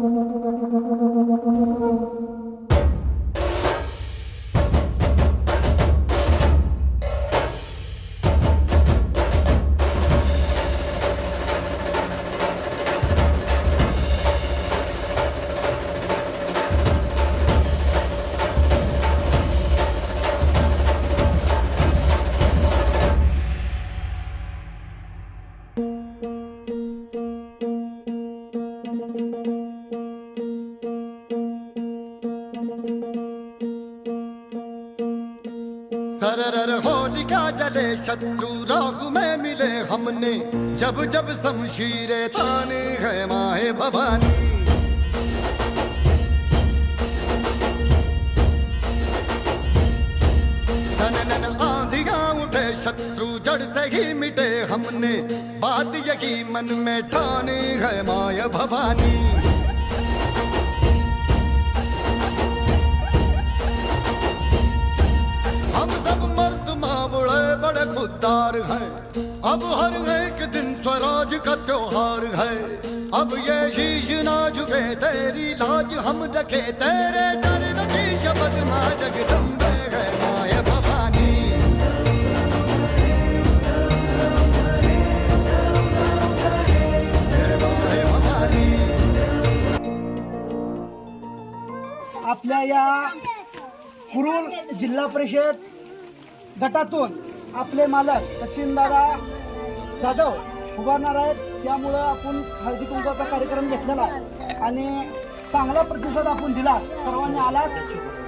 Música सरर होलिका जले शत्रु राहु में मिले हमने। जब जब शमशीरे ताने है माए भवानी। शत्रु जड़ से ही मिटे हमने। बात यही मन में ठाने है माया भवानी। बड़े खुददार हैं। अब हर एक दिन स्वराज का त्योहार है। अब ये शीश ना झुके, तेरी लाज हम रखे। तेरे चरण की शपथ माँ जगदम्बे है भवानी। आपल्या या कुरुल जिल्हा परिषद गटातून आपले मालक सचिनदादा जाधव उभारणार आहेत. त्यामुळं आपण हळदी कुंकवाचा कार्यक्रम घेतलेला आहे. आणि चांगला प्रतिसाद आपण दिला. सर्वांनी आलात.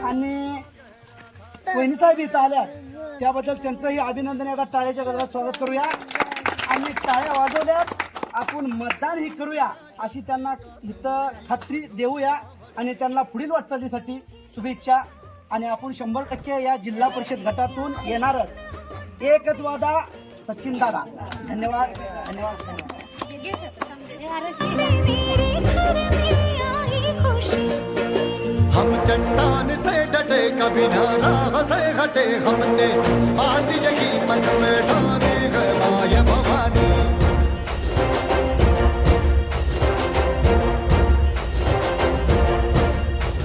आणि वहिनीसाहेब इथं आल्यात. त्याबद्दल त्यांचंही अभिनंदन. आता टाळ्याच्या गजरात स्वागत करूया. आणि टाळ्या वाजवल्यात. आपण मतदान ही करूया अशी त्यांना इथं खात्री देऊया. आणि त्यांना पुढील वाटचालीसाठी शुभेच्छा. आणि आपण शंभर टक्के या जिल्हा परिषद गटातून येणारच. एकच वादा सचिन दादा। धन्यवाद धन्यवाद हम चट्टान से डटे, कभी न से हटे हमने। बात यही मन में ठाने माया भवानी।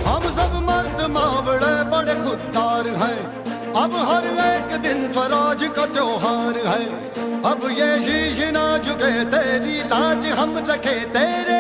हम सब मर्द मावड़े, बड़े खुददार हैं। अब हर एक दिन फराज का त्योहार है। अब ये शीश ना झुके, तेरी लाज हम रखे, तेरे